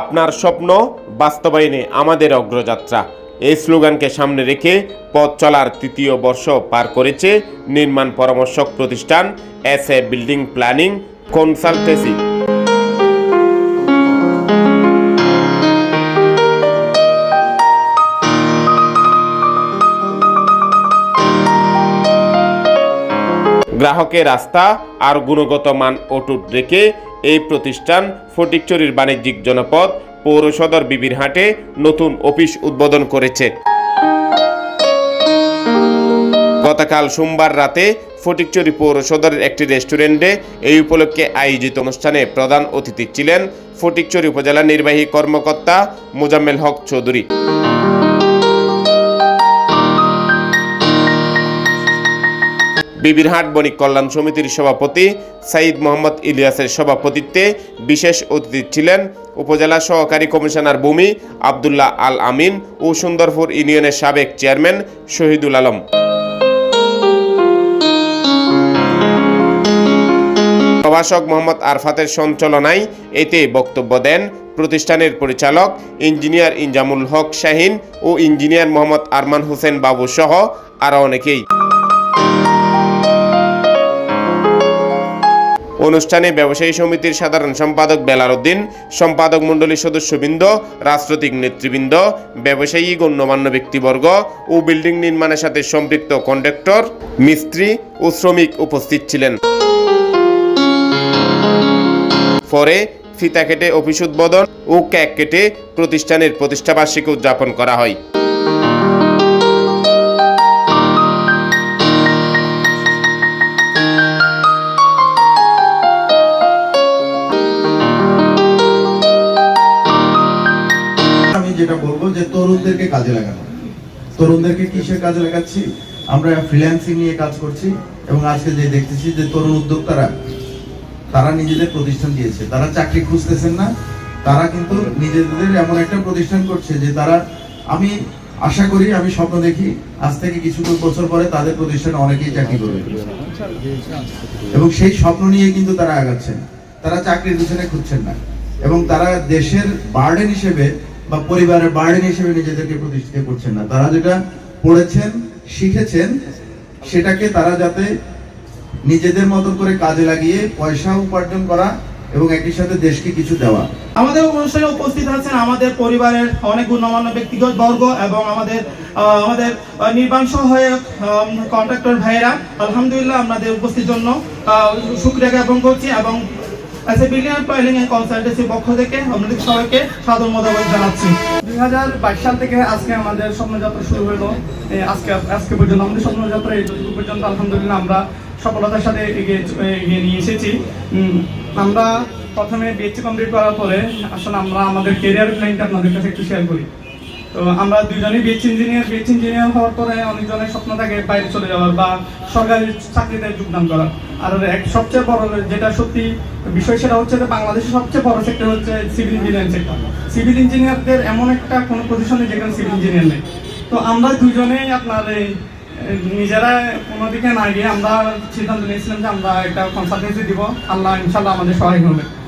আপনার স্বপ্ন বাস্তবায়নে আমাদের অগ্রযাত্রা। এই স্লোগানকে সামনে রেখে পথ চলার তৃতীয় বর্ষ পার করেছে নির্মাণ পরামর্শক প্রতিষ্ঠান S A building planning consultancy. গ্রাহকের রাস্তা আর গুণগত মান অটুট রেখে এই প্রতিষ্ঠান ফটিকচুরির বাণিজ্যিক জনপদ পৌর সদর বিবিরহাটে নতুন অফিস উদ্বোধন করেছে। গতকাল সোমবার রাতে ফটিকচুরি পৌর সদরের একটি রেস্টুরেন্টে এই উপলক্ষে আয়োজিত অনুষ্ঠানে প্রধান অতিথি ছিলেন ফটিকচুরি উপজেলা নির্বাহী কর্মকর্তা মোজাম্মেল হক চৌধুরী। বিবিরহাট বণিক কল্যাণ সমিতির সভাপতি সাইদ মোহাম্মদ ইলিয়াসের সভাপতিত্বে বিশেষ অতিথি ছিলেন উপজেলা সহকারী কমিশনার ভূমি আবদুল্লাহ আল আমিন ও সুন্দরপুর ইউনিয়নের সাবেক চেয়ারম্যান শহীদুল আলম। প্রভাষক মোহাম্মদ আরফাতের সঞ্চালনায় এতে বক্তব্য দেন প্রতিষ্ঠানের পরিচালক ইঞ্জিনিয়ার ইনজামুল হক শাহিন ও ইঞ্জিনিয়ার মোহাম্মদ আরমান হোসেন বাবু সহ আরও অনেকেই। অনুষ্ঠানে ব্যবসায়ী সমিতির সাধারণ সম্পাদক বেলার উদ্দিন সম্পাদক মণ্ডলীর সদস্যবৃন্দ, রাজনৈতিক নেতৃবৃন্দ, ব্যবসায়ী, গণ্যমান্য ব্যক্তিবর্গ ও বিল্ডিং নির্মাণের সাথে সম্পৃক্ত কন্ডাক্টর, মিস্ত্রি ও শ্রমিক উপস্থিত ছিলেন। পরে ফিতা কেটে অফিস উদ্বোধন ও ক্যাক কেটে প্রতিষ্ঠানের প্রতিষ্ঠাবার্ষিকী উদযাপন করা হয়। যেটা বলব যে তরুণদেরকে কাজে লাগানো। তরুণদেরকে কিসের কাজে লাগাচ্ছি? আমরা ফ্রিল্যান্সিং নিয়ে কাজ করছি এবং আজকে যে দেখতেছি যে তরুণ উদ্যোক্তারা, তারা নিজেদের প্রতিষ্ঠান দিয়েছে। তারা চাকরি খুঁজতেছেন না, তারা কিন্তু নিজেদের এমন একটা প্রতিষ্ঠান করছে যে তারা, আমি আশা করি, আমি স্বপ্ন দেখি, আজ থেকে কিছু বছর পরে তাদের প্রতিষ্ঠানে অনেকেই চাকরি করবে। এবং সেই স্বপ্ন নিয়ে কিন্তু তারা আগাচ্ছেন। তারা চাকরির পিছনে খুঁজছেন না। এবং তারা দেশের বার্ডেন হিসেবে বা পরিবারের বার্ডেন হিসেবে নিজেদেরকে প্রতিষ্ঠিত করছেন না। তারা যেটা পড়েছেন শিখেছেন সেটাকে তারা যাতে নিজেদের মতো করে কাজে লাগিয়ে পয়সা উপার্জন করা এবং একই সাথে দেশকে কিছু দেওয়া। আমাদের অনুষ্ঠানে উপস্থিত আছেন আমাদের পরিবারের অনেক গুণমান্য ব্যক্তিগত বর্গ এবং আমাদের আমাদের নির্বাণ সহায়ক কন্ট্রাক্টর ভাইয়েরা। আলহামদুলিল্লাহ আপনাদের উপস্থিতির জন্য আহ, শুক্রিয়া জ্ঞাপন করছি এবং এ বিলিয়ন পক্ষ থেকে জানাচ্ছি। বাইশ সাল থেকে আজকে আমাদের স্বপ্নযাত্রা শুরু আজকে আজকে পর্যন্ত স্বপ্নযাত্রা এই পর্যন্ত আলহামদুলিল্লাহ আমরা সফলতার সাথে নিয়ে এসেছি। আমরা প্রথমে বিএসসি কমপ্লিট করার পরে আসলে আমরা আমাদের কেরিয়ার প্ল্যানটা আপনাদের কাছে একটু শেয়ার করি। তো আমরা দুজনেই বিএসসি ইঞ্জিনিয়ার বিএসসি ইঞ্জিনিয়ার হওয়ার পরে অনেকজনের স্বপ্ন থাকে বাইরে চলে যাওয়ার বা সরকারি চাকরিতে যোগদান করার। আর এক সবচেয়ে বড় যেটা সত্যি বিষয় সেটা হচ্ছে যে বাংলাদেশের সবচেয়ে বড় সেক্টর হচ্ছে সিভিল ইঞ্জিনিয়ারিং সেক্টর সিভিল ইঞ্জিনিয়ারদের এমন একটা কোনো পজিশনে যেখানে সিভিল ইঞ্জিনিয়ার নেই। তো আমরা দুজনেই আপনার এই নিজেরা কোনো দিকে না গিয়ে আমরা সিদ্ধান্ত নিয়েছিলাম যে আমরা একটা কনসালটেন্সি দিব। আল্লাহ ইনশাল্লাহ আমাদের সহায় করবে